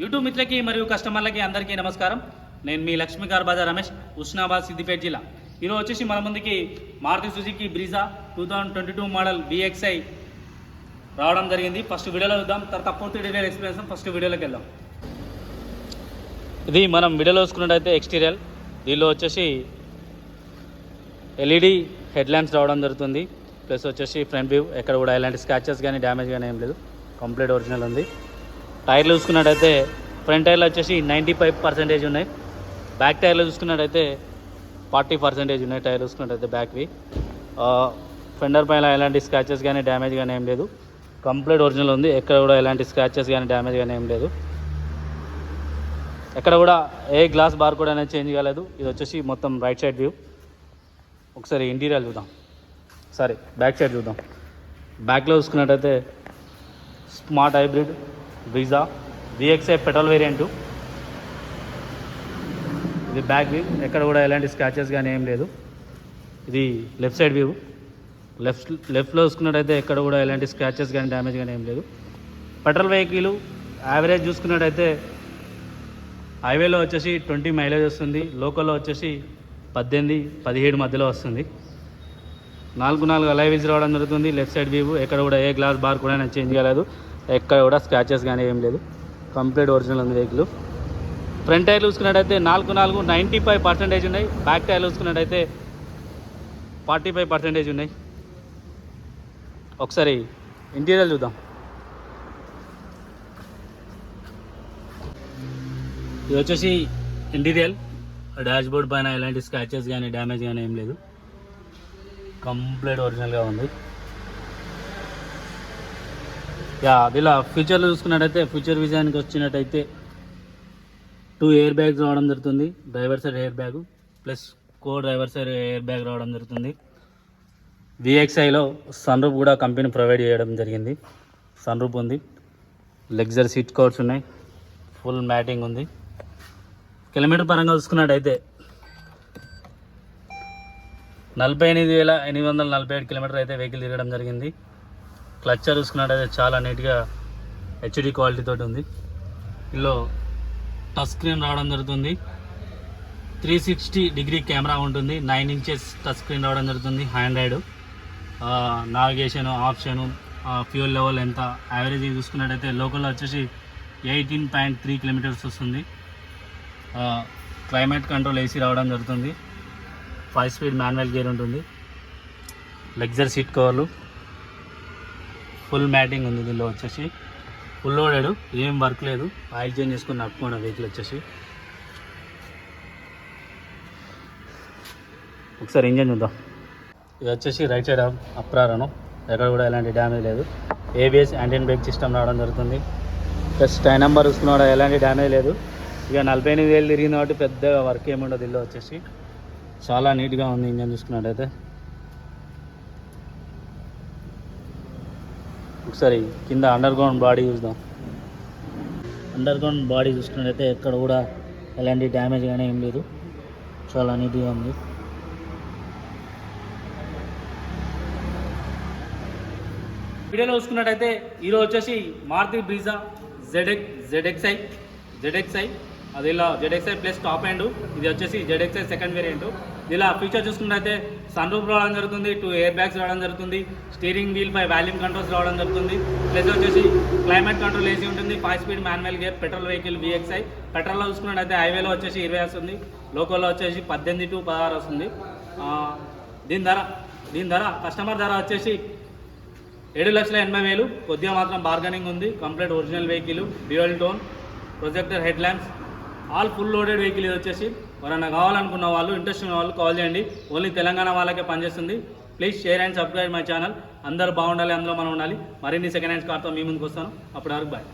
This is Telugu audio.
యూట్యూబ్ మిత్రులకి మరియు కస్టమర్లకి అందరికీ నమస్కారం. నేను మీ లక్ష్మీకార్ బజార్ రమేష్ ఉస్నాబాద్ సిద్దిపేట జిల్లా. ఈరోజు వచ్చేసి మన ముందుకి Maruti Suzuki Brezza two thousand twenty two model VXi రావడం జరిగింది. ఫస్ట్ వీడియోలో చూద్దాం. తర్వాత పూర్తి డీటెయిల్ ఎక్స్పీరియన్స్ ఫస్ట్ వీడియోలోకి వెళ్దాం. ఇది మనం వీడియోలో చూసుకున్నట్టయితే ఎక్స్టీరియల్ దీనిలో వచ్చేసి ఎల్ఈడి హెడ్ ల్యాంప్స్ రావడం జరుగుతుంది. ప్లస్ వచ్చేసి ఫ్రంట్ వ్యూ ఎక్కడ కూడా ఎలాంటి స్క్రాచెస్ కానీ డ్యామేజ్ కానీ ఏం లేదు. కంప్లీట్ ఒరిజినల్ ఉంది. టైర్లు చూసుకున్నట్టయితే ఫ్రంట్ టైర్లు వచ్చేసి నైంటీ ఫైవ్ పర్సెంటేజ్ ఉన్నాయి. బ్యాక్ టైర్లు చూసుకున్నట్టయితే ఫార్టీ పర్సెంటేజ్ ఉన్నాయి టైర్లు చూసుకున్నట్టయితే బ్యాక్వి. ఫెండర్ పైన ఎలాంటి స్క్రాచెస్ కానీ డ్యామేజ్ కానీ ఏం లేదు. కంప్లీట్ ఒరిజినల్ ఉంది. ఎక్కడ కూడా ఎలాంటి స్క్రాచెస్ కానీ డ్యామేజ్ కానీ ఏం లేదు. ఎక్కడ కూడా ఏ గ్లాస్ బార్ కూడా అనేది చేంజ్ కాలేదు. ఇది వచ్చేసి మొత్తం రైట్ సైడ్ వ్యూ. ఒకసారి ఇంటీరియర్ చూద్దాం. సారీ బ్యాక్ సైడ్ చూద్దాం. బ్యాక్లో చూసుకున్నట్టయితే smart hybrid. Brezza VXi petrol variant ఇది బ్యాక్ వ్యూ ఎక్కడ కూడా ఎలాంటి స్క్రాచెస్ కానీ ఏం లేదు. ఇది లెఫ్ట్ సైడ్ వ్యూ లెఫ్ట్ లెఫ్ట్లో చూసుకున్నట్టయితే ఎక్కడ కూడా ఎలాంటి స్క్రాచెస్ కానీ డ్యామేజ్ కానీ ఏం లేదు. పెట్రోల్ వెహికల్ యావరేజ్ చూసుకున్నట్టయితే హైవేలో వచ్చేసి ట్వంటీ మైలేజ్ వస్తుంది. లోకల్లో వచ్చేసి పద్దెనిమిది పదిహేడు మధ్యలో వస్తుంది. నాలుగు నాలుగు అలైవీజ్ రావడం జరుగుతుంది. లెఫ్ట్ సైడ్ వ్యూ ఎక్కడ కూడా ఏ గ్లాస్ బార్ కూడా నేను చేంజ్ కాలేదు ఎక్కడ కూడా స్క్రాచెస్ కానీ ఏం లేదు. కంప్లీట్ ఒరిజినల్ ఉంది వెహికల్ ఫ్రంట్ టైర్లు చూసుకున్నట్టయితే నాలుగు నాలుగు నైంటీ ఫైవ్ పర్సెంటేజ్ ఉన్నాయి బ్యాక్ టైర్లు చూసుకున్నట్టయితే ఫార్టీ ఫైవ్ పర్సెంటేజ్ ఉన్నాయి. ఒకసారి ఇంటీరియర్ చూద్దాం. ఇది వచ్చేసి ఇంటీరియల్ డాష్ బోర్డ్ పైన ఎలాంటి స్క్రాచెస్ కానీ డ్యామేజ్ కానీ ఏం లేదు. కంప్లీట్ ఒరిజినల్గా ఉంది. యా ఇలా ఫ్యూచర్లో చూసుకున్నట్టయితే ఫ్యూచర్ విజయానికి వచ్చినట్టయితే టూ ఎయిర్ బ్యాగ్స్ రావడం జరుగుతుంది. Driver side air bag plus co driver side air bag రావడం జరుగుతుంది. విఎక్స్ఐలో సన్ రూప్ కూడా కంపెనీ ప్రొవైడ్ చేయడం జరిగింది. సన్ రూప్ ఉంది. లెగ్జర్ సీట్ కవర్స్ ఉన్నాయి. ఫుల్ మ్యాటింగ్ ఉంది. కిలోమీటర్ పరంగా చూసుకున్నట్టయితే నలభై ఎనిమిది వేల ఎనిమిది వందల నలభై ఏడు కిలోమీటర్ అయితే వెహికల్ తిరగడం జరిగింది. క్లచ్చర్ చూసుకున్నట్టయితే చాలా నీట్గా హెచ్డి క్వాలిటీతో ఉంది. ఇందులో టచ్ స్క్రీన్ రావడం జరుగుతుంది. త్రీ సిక్స్టీ డిగ్రీ కెమెరా ఉంటుంది. నైన్ ఇంచెస్ టచ్ స్క్రీన్ రావడం జరుగుతుంది. Android navigation option fuel level ఎంత యావరేజ్ చూసుకున్నట్టయితే లోకల్లో వచ్చేసి ఎయిటీన్ పాయింట్ త్రీ కిలోమీటర్స్ వస్తుంది. క్లైమేట్ కంట్రోల్ ఏసీ రావడం జరుగుతుంది. ఫైవ్ స్పీడ్ మాన్యువల్ గేర్ ఉంటుంది. లెగ్జర్ సీట్ కవర్లు ఫుల్ మ్యాటింగ్ ఉంది దీనిలో వచ్చేసి. ఫుల్ లోడెడ్ ఏం వర్క్ లేదు. ఆయిల్ చేంజ్ చేసుకుని నడుపుకోండి వెహికల్ వచ్చేసి. ఒకసారి ఇంజన్ చూద్దాం. ఇది వచ్చేసి రైట్ సైడ్ అప్రారను ఎక్కడ కూడా ఎలాంటి డ్యామేజ్ లేదు. ఏబిఎస్ యాంటీన్ బ్రేక్ సిస్టమ్ రావడం జరుగుతుంది. ప్లస్ టై నెంబర్ చూసుకున్నా ఎలాంటి డ్యామేజ్ లేదు. ఇక నలభై ఎనిమిది వేలు తిరిగింది కాబట్టి పెద్దగా వర్క్ ఏముండదు ఇల్లు వచ్చేసి. చాలా నీట్గా ఉంది ఇంజన్ చూసుకున్నట్టయితే. ఒకసారి కింద అండర్ గ్రౌండ్ బాడీ చూద్దాం. అండర్ గ్రౌండ్ బాడీ చూసుకున్నట్టయితే ఎక్కడ కూడా ఎలాంటి డ్యామేజ్ కానీ ఏం లేదు. చాలా నీట్గా ఉంది. వీడియోలో చూసుకున్నట్టయితే ఈరోజు వచ్చేసి మారుతి బ్రీజా జెడెక్ జెడ్ఎక్స్ఐ జెడ్ఎక్స్ఐ అది ఇలా జెడ్ఎక్స్ఐ ప్లస్ టాప్ హ్యాండ్ ఇది వచ్చేసి జెడ్ఎక్స్ఐ సెకండ్ వేరియంట్ ఇలా ఫీచర్ చూసుకున్నట్టయితే సన్ రూఫ్ రావడం జరుగుతుంది టూ ఎయిర్ బ్యాగ్స్ రావడం జరుగుతుంది స్టీరింగ్ వీల్ పై వాల్యూమ్ కంట్రోల్స్ రావడం జరుగుతుంది. ప్లస్ వచ్చేసి క్లైమేట్ కంట్రోల్ ఏసీ ఉంటుంది five speed manual gear petrol vehicle VXI పెట్రోల్లో చూసుకున్నట్టయితే హైవేలో వచ్చేసి ఇరవై వస్తుంది లోకల్లో వచ్చేసి పద్దెనిమిది టు పదహారు వస్తుంది. దీని ధర దీని ధర కస్టమర్ ధర వచ్చేసి ఏడు లక్షల ఎనభై వేలు. కొద్దిగా మాత్రం బార్గెనింగ్ ఉంది complete original vehicle dual tone projector head lamps all full loaded vehicle ఇది వచ్చేసి. ఎవరైనా కావాలనుకున్న వాళ్ళు ఇంట్రెస్ట్ ఉన్న వాళ్ళు కాల్ చేయండి. ఓన్లీ తెలంగాణ వాళ్ళకే పనిచేస్తుంది. Please share and subscribe my channel అందరూ బాగుండాలి అందులో మనం ఉండాలి. మరిన్ని సెకండ్ హ్యాండ్స్ కార్తో మీ ముందుకు వస్తాను. అప్పటి వరకు బాయ్